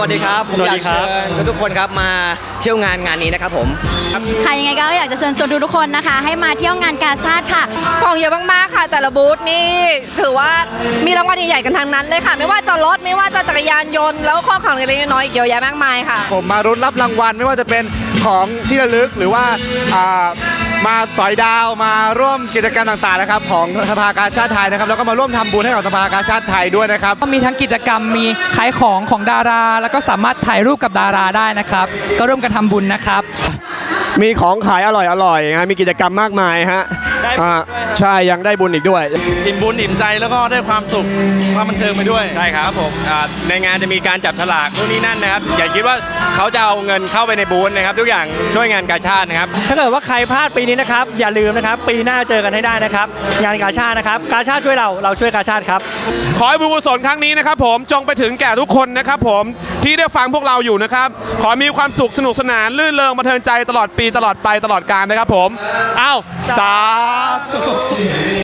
สวัสดีครับ ผมสวัอสยาดีกครัเชิบญทุกๆคนครับมาเที่ยวงานงานนี้นะครับผมค่ะยังไงก็อยากจะเชิญชวนทุกๆคนนะคะ ให้มาเที่ยวงานกาชาติค่ะ ของเยอะมากๆค่ะ แต่ละบูธนี่ถือว่ามีรางวัลใหญ่ๆกันทั้งนั้นเลยค่ะ ไม่ว่าจะรถไม่ว่าจะจักรยานยนต์แล้วก็ข้อของเล็กๆน้อยๆอีกเยอะแยะมากมายค่ะ ผมมารุ้นรับรางวัลไม่ว่าจะเป็นของที่ระลึกหรือว่าอ่า มาสอยดาวมาร่วมกิจกรรมต่างๆนะครับของสภากาชาติไทยนะครับแล้วก็มาร่วมทำบุญให้กับสภากาชาติไทยด้วยนะครับ ก็มีทั้งกิจกรรมมีขายของของดารา แล้วก็สามารถถ่ายรูปกับดาราได้นะครับ ก็ร่วมกันทำบุญนะครับ มีของขายอร่อยอร่อยๆฮะมีกิจกรรมมากมายฮะได้บุญอ่าด้วยใช่ยังได้บุญอีกด้วย อิ่มบุญอิ่มใจแล้วก็ได้ความสุขความบันเทิงไปด้วย ใช่ครับผมอ่าในงานจะมีการจับฉลากนู่นนี่นั่นนะครับ อย่าคิดว่าเขาจะเอาเงินเข้าไปในบูธนะครับ ทุกอย่างช่วยงานกาชาตินะครับ ถ้าเกิดว่าใครพลาดปีนี้นะครับ อย่าลืมนะครับ ปีหน้าเจอกันให้ได้นะครับ งานกาชาตินะครับ กาชาติช่วยเรา เราช่วยกาชาติครับ ขอให้บุญกุศลครั้งนี้นะครับผมจงไปถึงแก่ทุกคนนะครับผมที่ได้ฟังพวกเราอยู่นะครับ ขอมีความสุขสนุกสนาน ลื่นเริงบันเทิงใจตลอดปีตลอดไปตลอดการนะครับผม อ้าวสาธุ